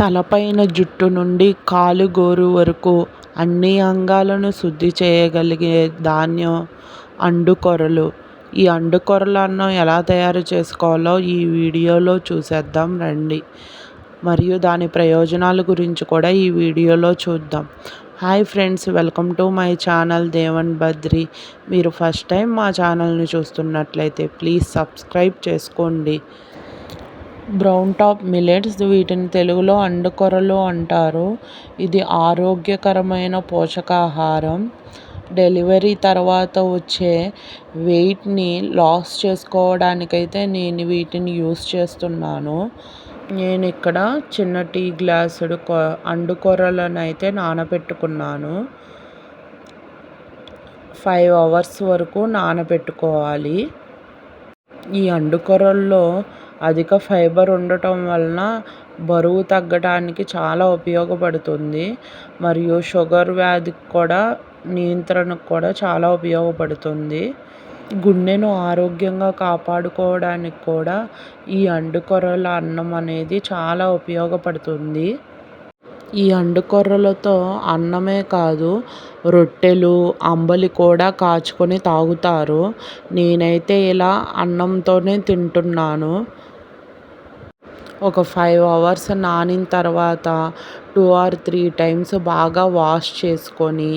తలపైన జుట్టు నుండి కాలు గోరు వరకు అన్ని అంగాలను శుద్ధి చేయగలిగే ధాన్యం అండుకొరలు ఈ అండుకొరలను ఎలా తయారు చేసుకోవాలో ఈ వీడియోలో చూసేద్దాం రండి. మరియు దాని ప్రయోజనాల గురించి కూడా ఈ వీడియోలో చూద్దాం. Hi friends welcome to my channel Devan Badri. మీరు ఫస్ట్ టైం మా ఛానల్ని చూస్తున్నట్లయితే ప్లీజ్ సబ్స్క్రైబ్ చేసుకోండి. బ్రౌన్ టాప్ మిలెట్స్ వీటిని తెలుగులో అండుకొరలు అంటారు. ఇది ఆరోగ్యకరమైన పోషకాహారం. డెలివరీ తర్వాత వచ్చే వెయిట్ని లాస్ చేసుకోవడానికైతే నేను వీటిని యూస్ చేస్తున్నాను. నేను ఇక్కడ చిన్న టీ గ్లాసుడు కొ అండుకొరలను అయితే నానబెట్టుకున్నాను ఫైవ్ అవర్స్ వరకు నానబెట్టుకోవాలి ఈ అండుకొరల్లో అధిక ఫైబర్ ఉండటం వలన బరువు తగ్గడానికి చాలా ఉపయోగపడుతుంది. మరియు షుగర్ వ్యాధికి కూడా నియంత్రణకు కూడా చాలా ఉపయోగపడుతుంది. గుండెను ఆరోగ్యంగా కాపాడుకోవడానికి కూడా ఈ అండుకొర్రల అన్నం అనేది చాలా ఉపయోగపడుతుంది. ఈ అండుకొర్రలతో అన్నమే కాదు రొట్టెలు అంబలి కూడా కాచుకొని తాగుతారు. నేనైతే ఇలా అన్నంతోనే తింటున్నాను. ఒక ఫైవ్ అవర్స్ నానిన తర్వాత టూ ఆర్ త్రీ టైమ్స్ బాగా వాష్ చేసుకొని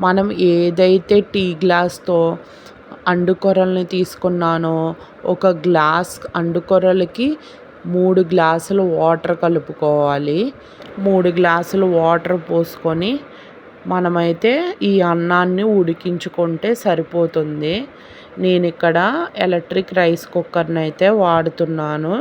మనం ఏదైతే టీ గ్లాస్తో అండుకొరల్ని తీసుకున్నానో ఒక గ్లాస్ అండుకొరలకి మూడు గ్లాసులు వాటర్ కలుపుకోవాలి. మూడు గ్లాసులు వాటర్ పోసుకొని మనమైతే ఈ అన్నాన్ని ఉడికించుకుంటే సరిపోతుంది. నేను ఇక్కడ ఎలక్ట్రిక్ రైస్ కుక్కర్ని అయితే వాడుతున్నాను.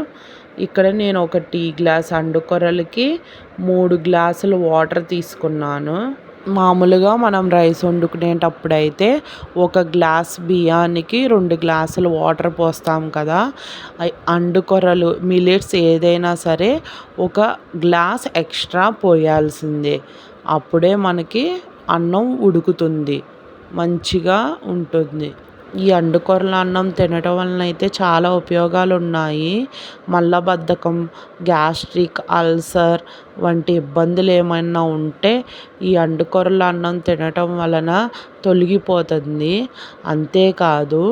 ఇక్కడ నేను ఒక టీ గ్లాస్ అండుకొరలకి మూడు గ్లాసులు వాటర్ తీసుకున్నాను. మామూలుగా మనం రైస్ వండుకునేటప్పుడు అయితే ఒక గ్లాస్ బియ్యానికి రెండు గ్లాసులు వాటర్ పోస్తాం కదా. అండుకొరలు మిలెట్స్ ఏదైనా సరే ఒక గ్లాస్ ఎక్స్ట్రా పోయాల్సిందే. అప్పుడే మనకి అన్నం ఉడుకుతుంది మంచిగా ఉంటుంది. ఈ అండుకొరల అన్నం తినటం వలన అయితే చాలా ఉపయోగాలు ఉన్నాయి మలబద్ధకం గ్యాస్ట్రిక్ అల్సర్ వంటి ఇబ్బందులు ఏమైనా ఉంటే ఈ అండుకొరల అన్నం తినటం వలన తొలగిపోతుంది. అంతేకాదు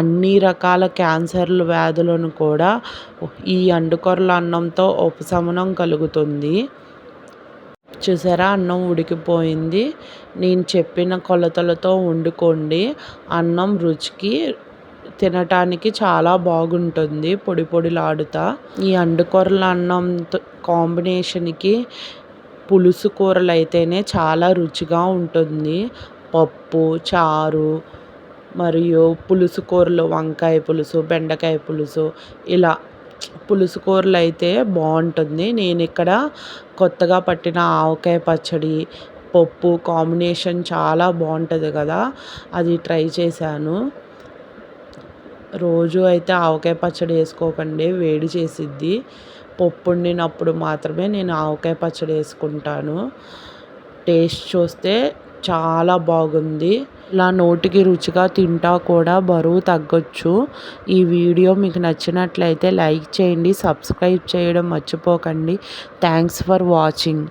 అన్ని రకాల క్యాన్సర్ల వ్యాధులను కూడా ఈ అండుకొరల అన్నంతో ఉపశమనం కలుగుతుంది. చూసారా? అన్నం ఉడికిపోయింది. నేను చెప్పిన కొలతలతో వండుకోండి. అన్నం రుచికి తినటానికి చాలా బాగుంటుంది. పొడి పొడిలాడుతా. ఈ అండుకొరల అన్నం కాంబినేషన్కి పులుసు కూరలు అయితేనే చాలా రుచిగా ఉంటుంది. పప్పు చారు మరియు పులుసు కూరలు వంకాయ పులుసు బెండకాయ పులుసు ఇలా పులుసు కూరలు అయితే బాగుంటుంది. నేను ఇక్కడ కొత్తగా పట్టిన ఆవకాయ పచ్చడి పప్పు కాంబినేషన్ చాలా బాగుంటుంది కదా. అది ట్రై చేశాను. రోజు అయితే ఆవకాయ పచ్చడి వేసుకోకండి వేడి చేసిద్ది. పప్పు వండినప్పుడు మాత్రమే నేను ఆవకాయ పచ్చడి వేసుకుంటాను. టేస్ట్ చూస్తే చాలా బాగుంది. ఇలా నోటికి రుచిగా తింటా కూడా బరువు తగ్గొచ్చు. ఈ వీడియో మీకు నచ్చినట్లయితే లైక్ చేయండి సబ్స్క్రైబ్ చేయడం మర్చిపోకండి. Thanks for watching.